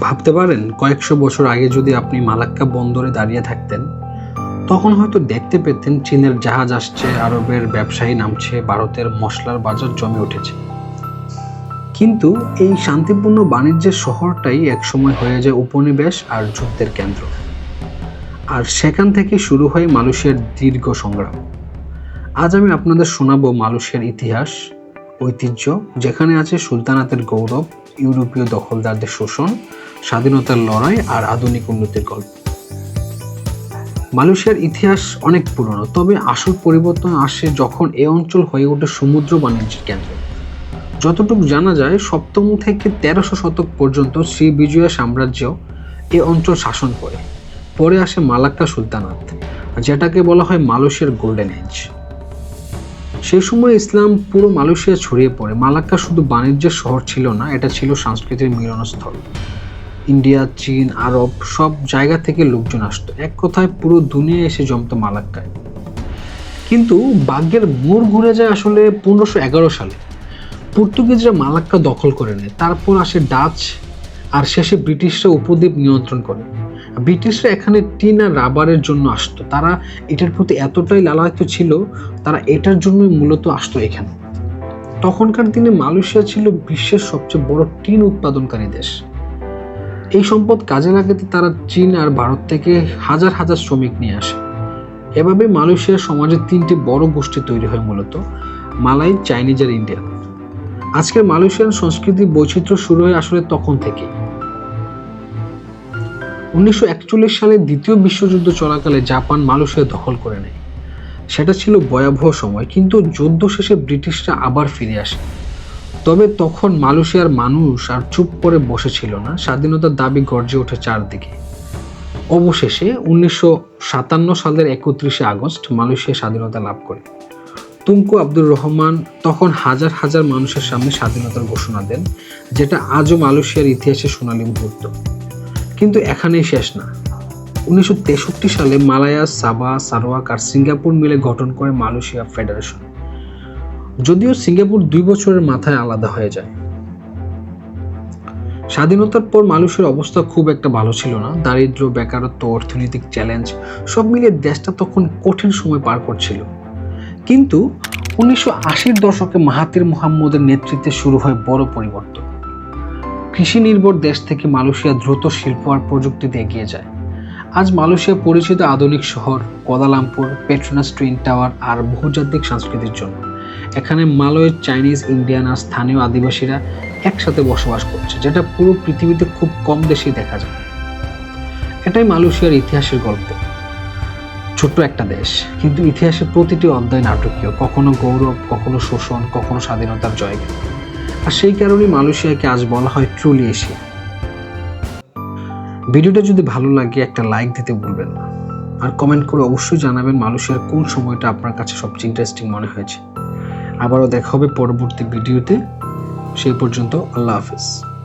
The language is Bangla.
ভাবতে পারেন, কয়েকশো বছর আগে যদি আপনি মালাক্কা বন্দরে দাঁড়িয়ে থাকতেন, তখন হয়তো দেখতে পেতেন চীনের জাহাজ আসছে, আরবের ব্যবসায়ী নামছে, ভারতের মশলার বাজার জমে উঠেছে। কিন্তু এই শান্তিপূর্ণ বাণিজ্যের শহরটাই একসময় হয়ে যায় উপনিবেশ আর যুদ্ধের কেন্দ্র। আর সেখান থেকে শুরু হয় মানুষের দীর্ঘ সংগ্রাম। আজ আমি আপনাদের শোনাবো মানুষের ইতিহাস ঐতিহ্য, যেখানে আছে সুলতানাতের গৌরব, ইউরোপীয় দখলদারদের শোষণ, স্বাধীনতার লড়াই আর আধুনিক উন্নতির গল্প। মালয়েশিয়ার ইতিহাস অনেক পুরনো, তবে আসল পরিবর্তন আসে যখন এ অঞ্চল হয়ে ওঠে সমুদ্র বাণিজ্যের কেন্দ্র। যতটুকু জানা যায়, সপ্তম থেকে তেরোশো শতক পর্যন্ত শ্রী বিজয়া সাম্রাজ্য এ অঞ্চল শাসন করে। পরে আসে মালাক্কা সুলতানাত, যেটাকে বলা হয় মালয়েশিয়ার গোল্ডেন এজ। সেই সময় ইসলাম পুরো মালয়েশিয়া ছড়িয়ে পড়ে। মালাক্কা শুধু বাণিজ্যের শহর ছিল না, এটা ছিল সংস্কৃতির মিলনস্থল। ইন্ডিয়া, চীন, আরব সব জায়গা থেকে লোকজন আসতো। এক কথায় পুরো দুনিয়া এসে জমতো মালাক্কায়। কিন্তু ভাগ্যের মোড় ঘুরে যায় আসলে পনেরোশো এগারো সালে। পর্তুগিজরা মালাক্কা দখল করে নেয়, তারপর আসে ডাচ, আর শেষে ব্রিটিশরা উপদ্বীপ নিয়ন্ত্রণ করে। ব্রিটিশরা এখানে টিন আর রাবারের জন্য আসতো। তারা এটার প্রতি এতটাই লালায়িত ছিল, তারা এটার জন্যই মূলত আসতো এখানে। তখনকার দিনে মালয়েশিয়া ছিল বিশ্বের সবচেয়ে বড় টিন উৎপাদনকারী দেশ। এই সম্পদ কাজে লাগাতে তারা চীন আর ভারত থেকে হাজার হাজার শ্রমিক নিয়ে আসে। এভাবে মালয়েশিয়ার সমাজে তিনটি বড় গোষ্ঠী তৈরি হয় মূলত, মালাই, চাইনিজ আর ইন্ডিয়ান আজকের মালয়েশিয়ান সংস্কৃতি বৈচিত্র্য শুরু হয় আসলে তখন থেকে উনিশশো একচল্লিশ সালে দ্বিতীয় বিশ্বযুদ্ধ চলাকালে জাপান মালয়েশিয়া দখল করে নেয়। সেটা ছিল ভয়াবহ সময়, কিন্তু যুদ্ধ শেষে ব্রিটিশরা আবার ফিরে আসে। তবে তখন মালয়েশিয়ার মানুষ আর চুপ করে বসেছিল না, স্বাধীনতার দাবি গর্জে ওঠে চারদিকে। অবশেষে উনিশশো সাতান্ন সালের একত্রিশে আগস্ট মালয়েশিয়া স্বাধীনতা লাভ করে। তুমকু আব্দুর রহমান তখন হাজার হাজার মানুষের সামনে স্বাধীনতার ঘোষণা দেন, যেটা আজও মালয়েশিয়ার ইতিহাসে সোনালী মুহূর্ত। কিন্তু এখানেই শেষ না। উনিশশো তেষট্টি সালে মালায়া, সাবা, সারোয়াক আর সিঙ্গাপুর মিলে গঠন করে মালয়েশিয়া ফেডারেশন। যদিও সিঙ্গাপুর দুই বছরের মাথায় আলাদা হয়ে যায়। স্বাধীনতার পর মানুষের অবস্থা খুব একটা ভালো ছিল না। দারিদ্র বেকারত্ব, অর্থনৈতিক চ্যালেঞ্জ সব মিলিয়ে দেশটা তখন কঠিন সময় পার করছিল। কিন্তু উনিশশো আশির দশকে মাহাতির মোহাম্মদের নেতৃত্বে শুরু হয় বড় পরিবর্তন। কৃষি নির্ভর দেশ থেকে মালয়েশিয়া দ্রুত শিল্প আর প্রযুক্তিতে এগিয়ে যায়। আজ মালয়েশিয়া পরিচিত আধুনিক শহর, Kuala Lumpur, Petronas twin tower আর বহুজাতিক সংস্কৃতির জন্য। এখানে মালয়ের চাইনিজ, ইন্ডিয়ান আর স্থানীয় আদিবাসীরা একসাথে বসবাস করছে, যেটা পুরো পৃথিবীতে খুব কম দেশেই দেখা যায়। এটাই মালয়েশিয়ার ইতিহাসের গল্প। ছোট্ট একটা দেশ, কিন্তু ইতিহাসের প্রতিটি অধ্যায় নাটকীয়, কখনো গৌরব, কখনো শোষণ, কখনো স্বাধীনতার জয়গান। আর সেই কারণেই মালয়েশিয়াকে আজ বলা হয় ট্রুলি এশিয়া। ভিডিওটা যদি ভালো লাগে, একটা লাইক দিতে ভুলবেন না। আর কমেন্ট করে অবশ্যই জানাবেন মালয়েশিয়ার কোন সময়টা আপনার কাছে সবচেয়ে ইন্টারেস্টিং মনে হয়েছে। আবারও দেখা হবে পরবর্তী ভিডিওতে। সেই পর্যন্ত আল্লাহ হাফিজ।